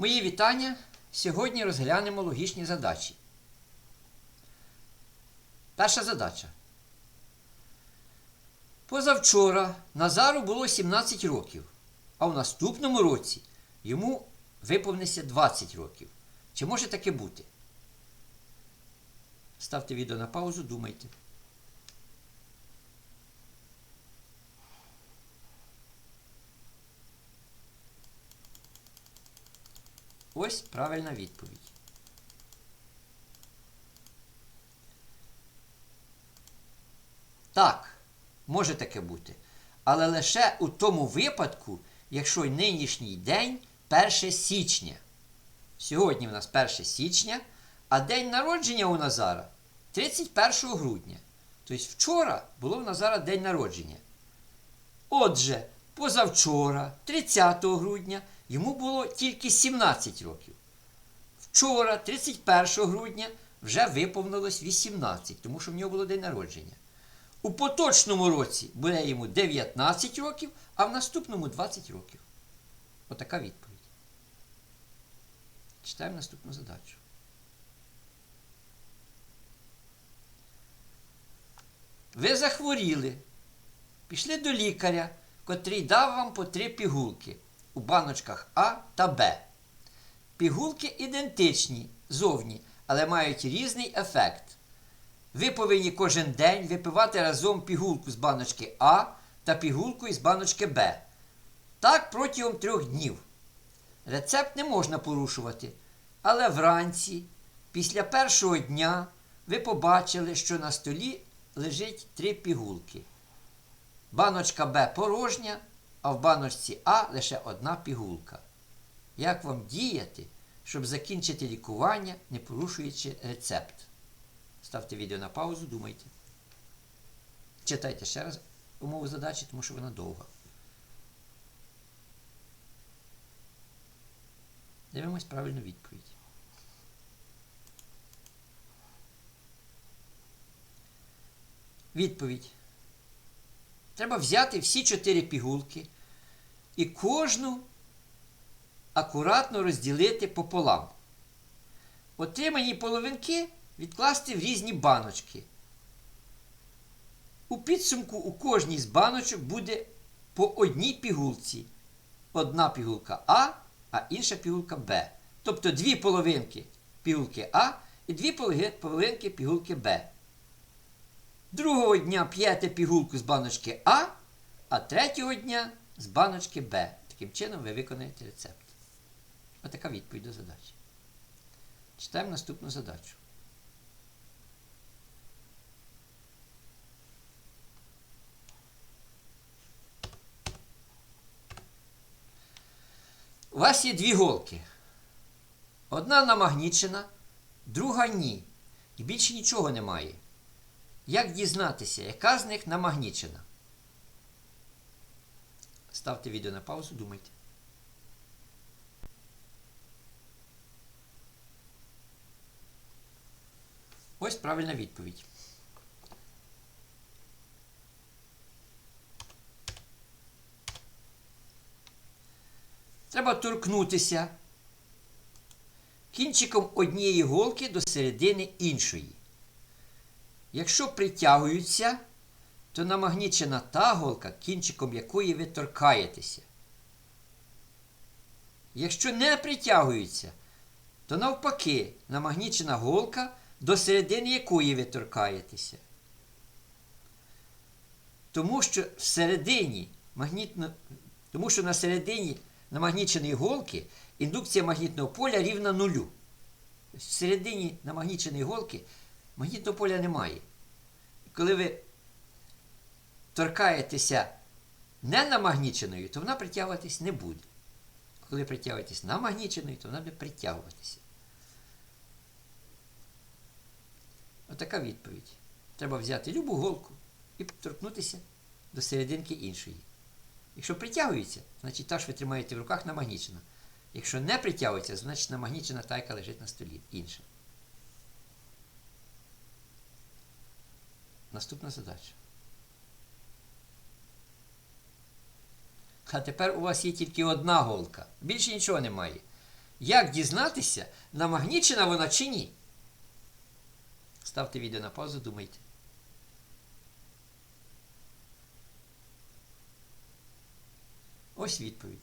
Мої вітання. Сьогодні розглянемо логічні задачі. Перша задача. Позавчора Назару було 17 років, а в наступному році йому виповниться 20 років. Чи може таке бути? Ставте відео на паузу, думайте. Ось правильна відповідь. Так, може таке бути. Але лише у тому випадку, якщо нинішній день 1 січня. Сьогодні у нас 1 січня, а день народження у Назара 31 грудня. Тобто вчора було в Назара день народження. Отже, позавчора, 30 грудня, йому було тільки 17 років. Вчора, 31 грудня, вже виповнилось 18, тому що в нього було день народження. У поточному році буде йому 19 років, а в наступному 20 років. Отака відповідь. Читаємо наступну задачу. Ви захворіли. Пішли до лікаря, котрий дав вам по три пігулки у баночках А та Б. Пігулки ідентичні зовні, але мають різний ефект. Ви повинні кожен день випивати разом пігулку з баночки А та пігулку із баночки Б. Так протягом трьох днів. Рецепт не можна порушувати. Але вранці, після першого дня, ви побачили, що на столі лежить три пігулки. Баночка Б порожня, а в баночці А лише одна пігулка. Як вам діяти, щоб закінчити лікування, не порушуючи рецепт? Ставте відео на паузу, думайте. Читайте ще раз умову задачі, тому що вона довга. Дивимось правильну відповідь. Відповідь. Треба взяти всі чотири пігулки і кожну акуратно розділити пополам. Отримані половинки відкласти в різні баночки. У підсумку у кожній з баночок буде по одній пігулці. Одна пігулка А, а інша пігулка Б. Тобто дві половинки пігулки А і дві половинки пігулки Б. Другого дня п'єте пігулку з баночки А, а третього дня з баночки Б. Таким чином ви виконаєте рецепт. Отака відповідь до задачі. Читаємо наступну задачу. У вас є дві голки. Одна намагнічена, друга ні. І більше нічого немає. Як дізнатися, яка з них намагнічена? Ставте відео на паузу, думайте. Ось правильна відповідь. Треба торкнутися кінчиком однієї голки до середини іншої. Якщо притягуються, то намагнічена та голка, кінчиком якої ви торкаєтеся. Якщо не притягуються, то навпаки намагнічена голка, до середини якої ви торкаєтеся. Тому що всередині магнітно, тому що на середині намагніченої голки індукція магнітного поля рівна нулю. Тобто В середині намагніченої голки магнітного поля немає. Коли ви торкаєтеся не намагніченою, то вона притягуватись не буде. Коли притягуєтесь намагніченою, то вона буде притягуватися. Отака відповідь. Треба взяти любу голку і торкнутися до серединки іншої. Якщо притягується, значить та, що ви тримаєте в руках, намагнічена. Якщо не притягується, значить намагнічена та, яка лежить на столі. Інша. Наступна задача. А тепер у вас є тільки одна голка. Більше нічого немає. Як дізнатися, намагнічена вона чи ні? Ставте відео на паузу, думайте. Ось відповідь.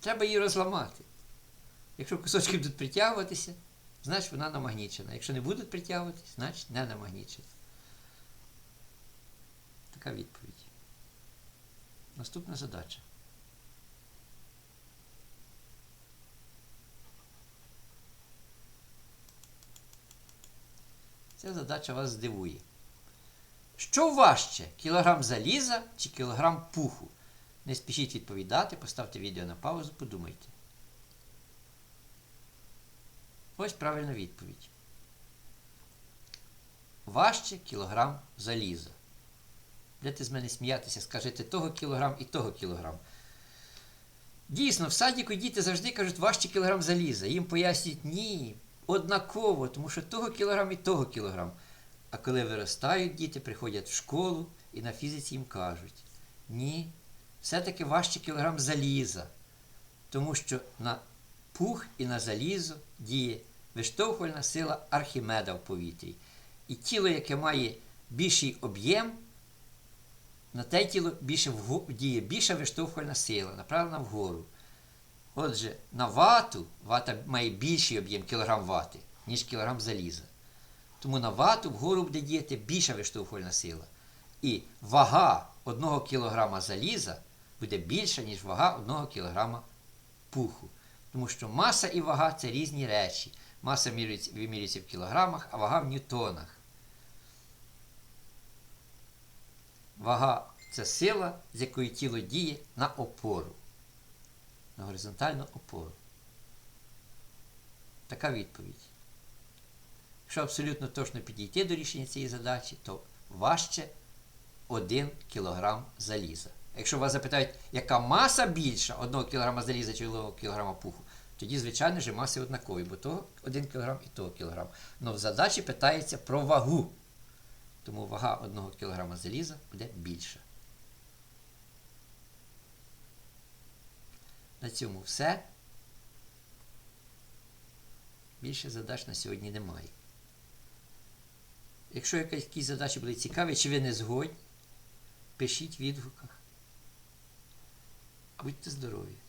Треба її розламати. Якщо кусочки будуть притягуватися, значить вона намагнічена. Якщо не будуть притягуватися, значить не намагнічена. Така відповідь. Наступна задача. Ця задача вас здивує. Що важче, кілограм заліза чи кілограм пуху? Не спішіть відповідати, поставте відео на паузу, подумайте. Ось правильна відповідь. Важче кілограм заліза. Будете з мене сміятися, скажете того кілограм і того кілограм. Дійсно, в садіку діти завжди кажуть важче кілограм заліза. Їм пояснюють ні, однаково, тому що того кілограм і того кілограм. А коли виростають діти, приходять в школу і на фізиці їм кажуть, ні, все-таки важче кілограм заліза, тому що на пух і на залізо діє виштовхувальна сила Архімеда в повітрі. І тіло, яке має більший об'єм, на те тіло більше вго- діє більша виштовхувальна сила, направлена вгору. Отже, на вату вата має більший об'єм кілограм вати, ніж кілограм заліза. Тому на вату вгору буде діяти більша виштовхувальна сила. І вага 1 кг заліза буде більша, ніж вага 1 кг пуху. Тому що маса і вага це різні речі. Маса вимірюється в кілограмах, а вага в ньютонах. Вага це сила, з якою тіло діє на опору. На горизонтальну опору. Така відповідь. Якщо абсолютно точно підійти до рішення цієї задачі, то важче 1 кг заліза. Якщо вас запитають, яка маса більша 1 кг заліза чи 1 кг пуху, тоді, звичайно ж, маси однакові, бо того 1 кг і того кг. Але в задачі питається про вагу. Тому вага 1 кг заліза буде більша. На цьому все. Більше задач на сьогодні немає. Якщо якісь задачі були цікаві, чи ви не згодні, пишіть в відгуках. Будьте здорові!